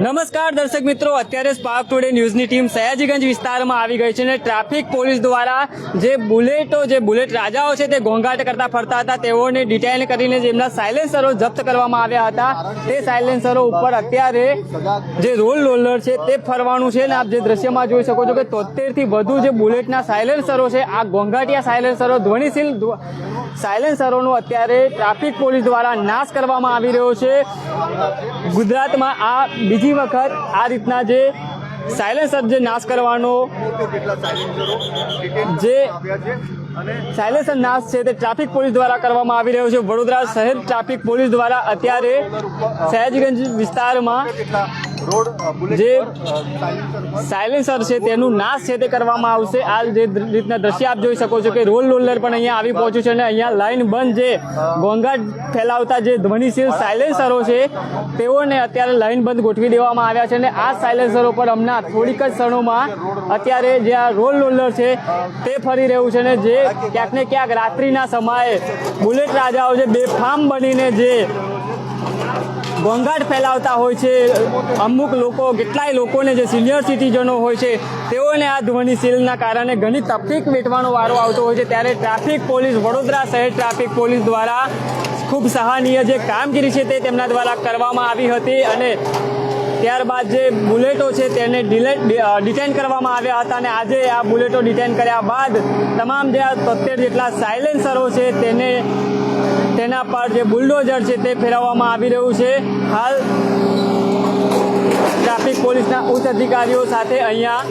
નમસ્કાર દર્શક મિત્રો, અત્યારે સ્પાર્ક ટુડે ન્યૂઝની ટીમ સયાજીગંજ વિસ્તારમાં આવી ગઈ છે અને ટ્રાફિક પોલીસ દ્વારા જે બુલેટો, જે બુલેટ રાજાઓ છે તે ઘોંઘાટ કરતા ફરતા હતા, તેઓને ડિટેન કરીને જેમના સાયલેન્સરો જપ્ત કરવામાં આવ્યા હતા, તે સાયલેન્સરો ઉપર અત્યારે જે રોલ રોલર છે તે ફરવાનું છે અને આપ જે દ્રશ્યમાં જોઈ શકો છો કે તોતેરથી વધુ જે બુલેટના સાયલેન્સરો છે, આ ઘોંઘાટિયા સાયલેન્સરો ધ્વનિશીલ ધ્વ- સાયલેન્સરોનો અત્યારે ટ્રાફિક પોલીસ દ્વારા નાશ કરવામાં આવી રહ્યો છે. ગુજરાતમાં આ બીજી વખત આ રીતના જે સાયલેન્સર જે નાશ કરવાનો જે સાયલેન્સર નાશ છે તે ટ્રાફિક પોલીસ દ્વારા કરવામાં આવી રહ્યો છે. વડોદરા શહેર ટ્રાફિક પોલીસ દ્વારા અત્યારે સયાજીગંજ વિસ્તારમાં જે સાયલેન્સર છે તેનું નાશ છે તે કરવામાં આવશે. આ જે રીતના દ્રશ્ય આપ જોઈ શકો છો કે રોલ રોલર પણ અહીંયા આવી પહોંચ્યું છે અને અહીંયા લાઈન બંધ જે ઘોંઘાટ ફેલાવતા જે ધ્વનિશીલ સાયલેન્સરો છે તેઓને અત્યારે લાઈન બંધ ગોઠવી દેવામાં આવ્યા છે અને આ સાયલેન્સરો પર હમણાં થોડીક જ ક્ષણોમાં અત્યારે જે આ રોલ રોલર છે તે ફરી રહ્યું છે અને જે ક્યાંક ને ક્યાંક રાત્રિના સમયે બુલેટ રાજાઓ જે બેફામ બનીને જે ઘોંઘાટ ફેલાવતા હોય છે. અમુક લોકો, કેટલાય લોકોને જે સિનિયર સિટીઝનો હોય છે, તેઓને આ ધ્વનિશીલના કારણે ઘણી તકલીફ વેઠવાનો વારો આવતો હોય છે. ત્યારે ટ્રાફિક પોલીસ, વડોદરા શહેર ટ્રાફિક પોલીસ દ્વારા ખૂબ સહાનીય જે કામગીરી છે તે તેમના દ્વારા કરવામાં આવી હતી અને ત્યારબાદ જે બુલેટો છે તેને ડિટેન કરવામાં આવ્યા હતા અને આજે આ બુલેટો ડિટેન કર્યા બાદ તમામ જે આ તોતેર જેટલા સાયલેન્સરો છે તેને તેના પર જે બુલડોઝર છે તે ફેરવવામાં આવી રહ્યું છે. હાલ ટ્રાફિક પોલીસના ઉચ્ચ અધિકારીઓ સાથે અહીંયા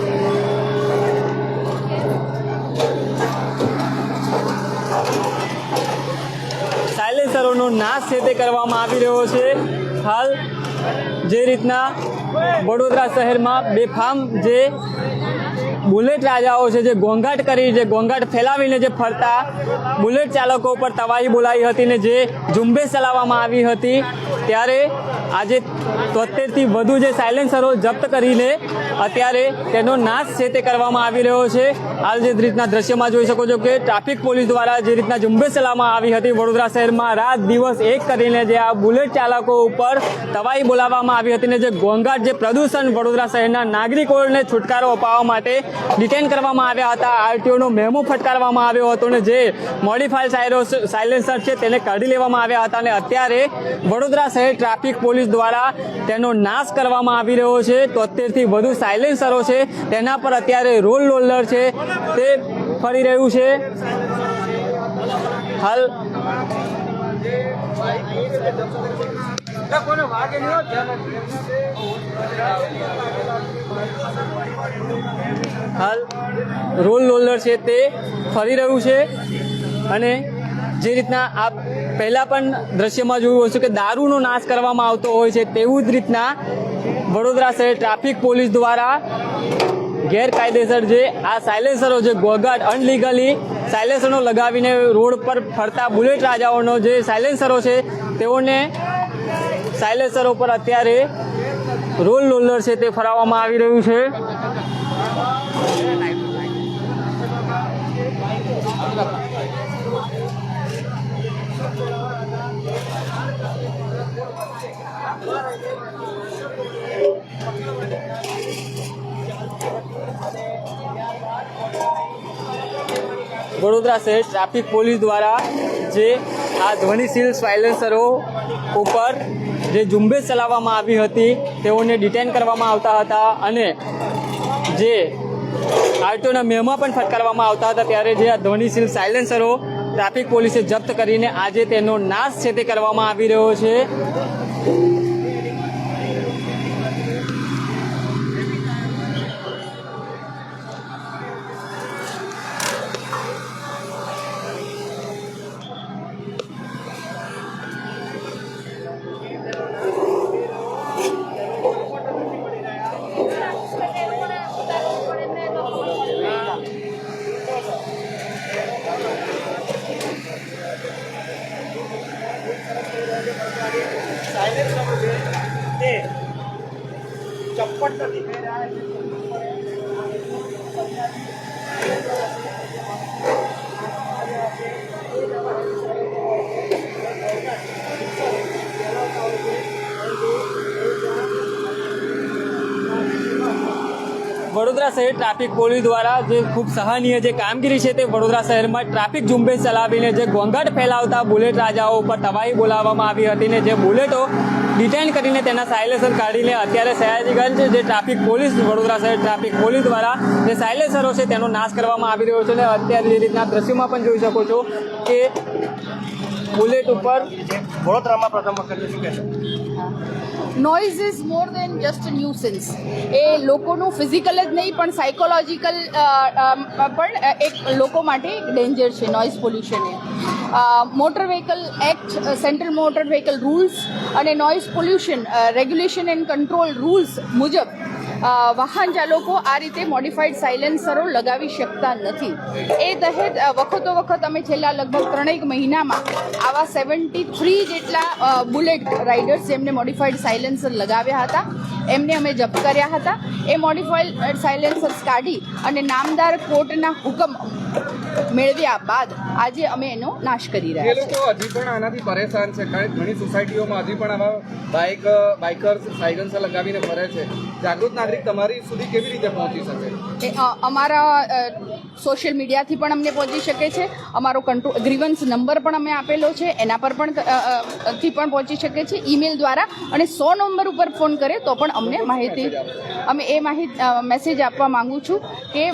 સાયલેન્સરોનો નાશ છે તે કરવામાં આવી રહ્યો છે. હાલ જે રીતના વડોદરા શહેરમાં બેફામ જે બુલેટ રાજાઓ છે, જે ઘોંઘાટ કરી, જે ઘોંઘાટ ફેલાવીને જે ફરતા, બુલેટ ચાલકો ઉપર તવાહી બોલાવી હતી ને જે ઝુંબેશ ચલાવવામાં આવી હતી, ત્યારે આજે તોતેરથી વધુ જે સાયલેન્સરો જપ્ત કરીને અત્યારે તેનો નાશ છે તે કરવામાં આવી રહ્યો છે. હાલ જે રીતના દ્રશ્યમાં જોઈ શકો છો કે ટ્રાફિક પોલીસ દ્વારા જે રીતના ઝુંબેશ ચલાવવામાં આવી હતી, વડોદરા શહેરમાં રાત દિવસ એક કરીને જે આ બુલેટ ચાલકો ઉપર તવાહી બોલાવવામાં આવી હતી ને જે ઘોંઘાટ જે પ્રદૂષણ વડોદરા શહેરના નાગરિકોને છુટકારો અપાવવા માટે ડિટેન કરવામાં આવ્યા હતા. આરટીઓનો મેમો ફટકારવામાં આવ્યો હતો ને જે મોડિફાઈડ સાયરો સાયલેન્સર છે તેને કાઢી લેવામાં આવ્યા હતા અને અત્યારે વડોદરા શહેર ટ્રાફિક પોલીસ દ્વારા તેનો નાશ કરવામાં આવી રહ્યો છે. તોતેરથી વધુ સાયલેન્સરો છે તેના પર અત્યારે રોલ રોલર છે તે ફરી રહ્યું છે. હાલ હાલ, રોલ રોલર છે તે ફરી રહ્યું છે અને જે રીતના આપ પહેલાં પણ દ્રશ્યમાં જોયું હશે કે દારૂનો નાશ કરવામાં આવતો હોય છે તેવું જ રીતના વડોદરા શહેર ટ્રાફિક પોલીસ દ્વારા ગેરકાયદેસર જે આ સાયલેન્સરો જે ગોગાટ અનલીગલી સાયલેન્સરો લગાવીને રોડ પર ફરતા બુલેટ રાજાઓનો જે સાયલેન્સરો છે તેઓને સાયલેસર પર અત્યારે રોલ રોલર છે તે ફરાવવામાં આવી રહ્યું છે. વડોદરા શહેર ટ્રાફિક પોલીસ દ્વારા જે આ ધ્વનિશીલ સાયલેન્સરો ઉપર જે ઝુંબેશ ચલાવવામાં આવી હતી, તેઓને ડિટેન કરવામાં આવતા હતા અને જે આરટીઓના મેહમાં પણ ફટકારવામાં આવતા હતા, ત્યારે જે આ ધ્વનિશીલ સાયલેન્સરો ટ્રાફિક પોલીસે જપ્ત કરીને આજે તેનો નાશ છે તે કરવામાં આવી રહ્યો છે. ચપ્પટ નથી. વડોદરા શહેર ટ્રાફિક પોલીસ દ્વારા જે ખૂબ સહનીય જે કામગીરી છે તે વડોદરા શહેરમાં ટ્રાફિક ઝુંબેશ ચલાવીને જે ઘોંઘાટ ફેલાવતા બુલેટ રાજાઓ ઉપર તબાહી બોલાવવામાં આવી હતી ને જે બુલેટો ડિટેન કરીને તેના સાયલેસર કાઢીને અત્યારે સયાજીગંજ જે ટ્રાફિક પોલીસ, વડોદરા શહેર ટ્રાફિક પોલીસ દ્વારા જે સાયલેસરો છે તેનો નાશ કરવામાં આવી રહ્યો છે અને અત્યારે જે રીતના દ્રશ્યોમાં પણ જોઈ શકો છો કે બુલેટ ઉપર વડોદરામાં પ્રથમ વખત noise is more than just nuisance એ લોકોનું ફિઝિકલ જ નહીં, પણ સાયકોલોજીકલ પણ એક લોકો માટે ડેન્જર છે નોઇઝ પોલ્યુશન એ. Motor vehicle act central motor vehicle rules અને noise pollution regulation and control rules મુજબ વાહન ચાલકો આ રીતે મોડિફાઈડ સાયલેન્સરો લગાવી શકતા નથી. એ તહેત વખતો વખત અમે છેલ્લા લગભગ ત્રણેક મહિનામાં આવા સેવન્ટી થ્રી જેટલા બુલેટ રાઇડર્સ જેમને મોડિફાઈડ સાયલેન્સર લગાવ્યા હતા, એમને અમે જપ્ત કર્યા હતા. એ મોડિફાઈડ સાયલેન્સર્સ કાઢી અને નામદાર કોર્ટના હુકમ મેળવ્યા બાદ આજે અમે એનો નાશ કરી રહ્યા છીએ. લોકો હજી પણ આનાથી પરેશાન છે. કારણ કે ઘણી સોસાયટીઓમાં હજી પણ આવા બાઇક બાઇકર્સ સાયકન્સર લગાવીને ફરે છે. જાગૃત નાગરિક તમારી સુધી કેવી રીતે પહોંચી શકે? અમારા સોશિયલ મીડિયાથી પણ અમને પહોંચી શકે છે. અમારો કંટ્રોલ ગ્રીવન્સ નંબર પણ અમે આપેલો છે. એના પર પણ થી પણ પહોંચી શકે છે. ઈમેલ દ્વારા અને સો નંબર ઉપર ફોન કરે તો પણ અમને માહિતી અમે એ માહિતી મેસેજ આપવા માંગુ છું કે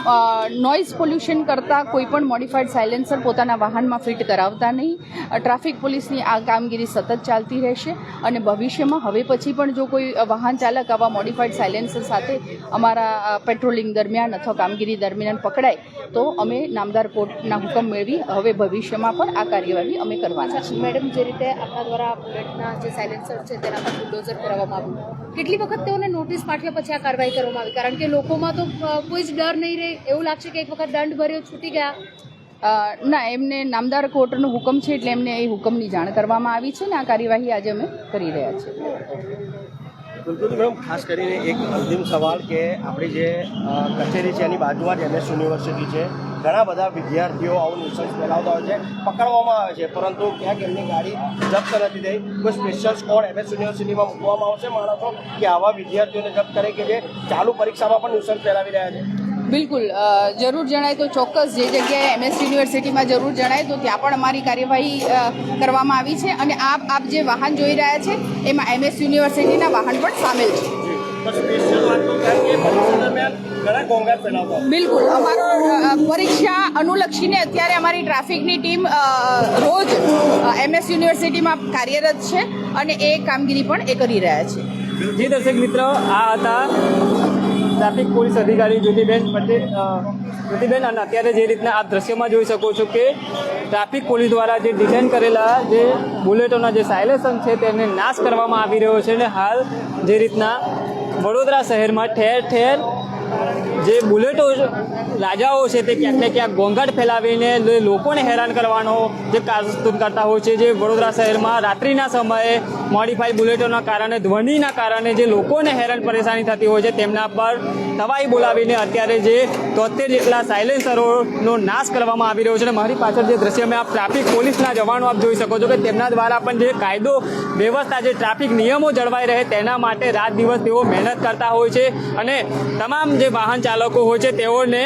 નોઇઝ પોલ્યુશન કરતાં કોઈ પણ મોડિફાઈડ સાયલેન્સર પોતાના વાહનમાં ફિટ કરાવતા નહીં. ટ્રાફિક પોલીસની આ કામગીરી સતત ચાલતી રહેશે અને ભવિષ્યમાં હવે પછી પણ જો કોઈ વાહન ચાલક આવા મોડિફાઈડ સાયલેન્સર સાથે અમારા પેટ્રોલિંગ દરમિયાન અથવા કામગીરી દરમિયાન પકડાય તો અમે નામદાર કોર્ટના હુકમ મેળવી હવે ભવિષ્યમાં પણ આ કાર્યવાહી અમે કરવાના છીએ. મેડમ જે રીતે આપણા દ્વારા બુલેટના જે સાયલેન્સર છે તેના પર બુલડોઝર કરવામાં આવ્યું. કેટલી વખત તેઓને નોટિસ પાઠવ્યા પછી આ કાર્યવાહી કરવામાં આવી? કારણ કે લોકોમાં તો કોઈ જ ડર નહીં રહે. એવું લાગશે કે એક વખત દંડ ભર્યો છૂટી ગયા અ, ના એમને નામદાર કોર્ટનો હુકમ છે એટલે એમને એ હુકમની જાણ કરવામાં આવી છે ને આ કાર્યવાહી આજે અમે કરી રહ્યા છીએ. ખાસ કરીને એક અંતિમ સવાલ કે આપણી જે કચેરી છે એની બાજુમાં જ એમએસ યુનિવર્સિટી છે. ઘણા બધા વિદ્યાર્થીઓ આવું ન્યુસન્સ ફેલાવતા હોય છે પકડવામાં આવે છે પરંતુ ક્યાંક એમની ગાડી જપ્ત નથી થઈ. કોઈ સ્પેશિયલ સ્કોડ એમએસ યુનિવર્સિટીમાં મૂકવામાં આવશે માણસો કે આવા વિદ્યાર્થીઓને જપ્ત કરે કે જે ચાલુ પરીક્ષામાં પણ ન્યુસન્સ ફેલાવી રહ્યા છે? બિલકુલ. જરૂર જણાય તો ચોક્કસ જે જગ્યાએ એમએસ યુનિવર્સિટીમાં જરૂર જણાય તો ત્યાં પણ અમારી કાર્યવાહી કરવામાં આવી છે અને આપ આપ જે વાહન જોઈ રહ્યા છે એમાં એમએસ યુનિવર્સિટીના વાહન પણ સામેલ છે. બિલકુલ. અમારો પરીક્ષા અનુલક્ષીને અત્યારે અમારી ટ્રાફિકની ટીમ રોજ એમએસ યુનિવર્સિટીમાં કાર્યરત છે અને એ કામગીરી પણ એ કરી રહ્યા છે. જી દર્શક મિત્રો આ હતા ટ્રાફિક પોલીસ અધિકારી જ્યોતિબેન પટેલ જ્યોતિબેન અને અત્યારે જે રીતના આપ દ્રશ્યમાં જોઈ શકો છો કે ટ્રાફિક પોલીસ દ્વારા જે ડિઝાઇન કરેલા જે બુલેટોના જે સાયલેશન છે તેને નાશ કરવામાં આવી રહ્યો છે અને હાલ જે રીતના વડોદરા શહેરમાં ઠેર ઠેર જે બુલેટો રાજાઓ છે તે ક્યાંક ને ક્યાંક ઘોંઘાટ ફેલાવીને લોકોને હેરાન કરવાનો જે કારસ્તુત કરતા હોય છે, જે વડોદરા શહેરમાં રાત્રિના સમયે મોડિફાઈ બુલેટોના કારણે, ધ્વનિના કારણે જે લોકોને હેરાન પરેશાની થતી હોય છે, તેમના પર તવાઈ બોલાવીને અત્યારે જે તોતેર જેટલા સાયલેન્સરોનો નાશ કરવામાં આવી રહ્યો છે અને મારી પાછળ જે દ્રશ્યમાં આપ ટ્રાફિક પોલીસના જવાનો આપ જોઈ શકો છો કે તેમના દ્વારા પણ જે કાયદો વ્યવસ્થા, જે ટ્રાફિક નિયમો જળવાઈ રહે તેના માટે રાત દિવસ તેઓ મહેનત કરતા હોય છે અને તમામ જે વાહન ચાલકો હોય છે તેઓને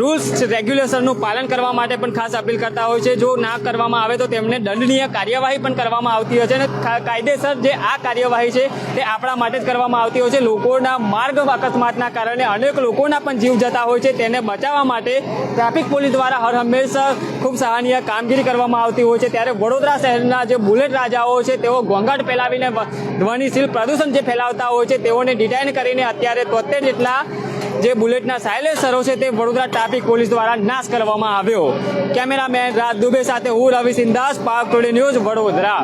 રૂલ્સ રેગ્યુલેશનનું પાલન કરવા માટે પણ ખાસ અપીલ કરતા હોય છે. જો ના કરવામાં આવે તો તેમને દંડનીય કાર્યવાહી પણ કરવામાં આવતી હોય છે અને કાયદેસર જે આ કાર્યવાહી છે તે આપણા માટે જ કરવામાં આવતી હોય છે. લોકોના માર્ગ અકસ્માતના કારણે અનેક લોકોના પણ જીવ જતા હોય છે. તેને બચાવવા માટે ટ્રાફિક પોલીસ દ્વારા હર હંમેશા ખૂબ સહાયનીય કામગીરી કરવામાં આવતી હોય છે. ત્યારે વડોદરા શહેરના જે બુલેટ રાજાઓ છે, તેઓ ઘોંઘાટ ફેલાવીને ધ્વનિશીલ પ્રદૂષણ જે ફેલાવતા હોય છે, તેઓને ડિટાઇન કરીને અત્યારે તોતેર જેટલા જે બુલેટના સાયલેન્સરો છે તે વડોદરા ટ્રાફિક પોલીસ દ્વારા નાશ કરવામાં આવ્યો. કેમેરામેન રાજ દુબે સાથે હું રવિ સિંદાસ પાક ટુડે ન્યૂઝ વડોદરા.